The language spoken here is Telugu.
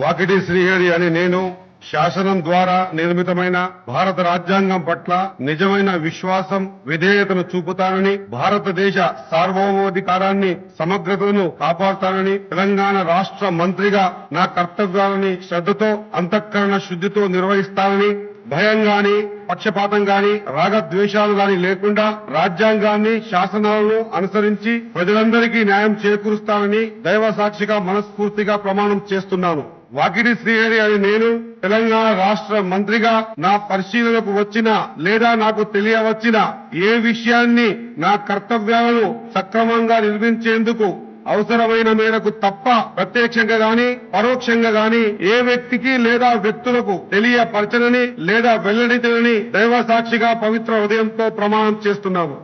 వాకిటి శ్రీహరి అని నేను శాసనం ద్వారా నిర్మితమైన భారత రాజ్యాంగం పట్ల నిజమైన విశ్వాసం విధేయతను చూపుతానని భారతదేశ సార్వభౌమాధికారాన్ని సమగ్రతను కాపాడుతానని తెలంగాణ రాష్ట్ర మంత్రిగా నా కర్తవ్యాలని శ్రద్ధతో అంతఃకరణ శుద్ధితో నిర్వహిస్తానని భయం గాని పక్షపాతం గాని రాగద్వేషాలు గాని లేకుండా రాజ్యాంగాన్ని శాసనాలను అనుసరించి ప్రజలందరికీ న్యాయం చేకూరుస్తానని దైవ సాక్షిగా మనస్ఫూర్తిగా ప్రమాణం చేస్తున్నాను. వాకిటి శ్రీహరి అని నేను తెలంగాణ రాష్ట్ర మంత్రిగా నా పరిశీలనకు వచ్చిన లేదా నాకు తెలియవచ్చిన ఏ విషయాన్ని నా కర్తవ్యాలను సక్రమంగా నిర్మించేందుకు అవసరమైన మేరకు తప్ప ప్రత్యక్షంగా గాని పరోక్షంగా గాని ఏ వ్యక్తికి లేదా వ్యక్తులకు తెలియపరచనని లేదా వెల్లడించనని దైవ సాక్షిగా పవిత్ర హృదయంతో ప్రమాణం చేస్తున్నాము.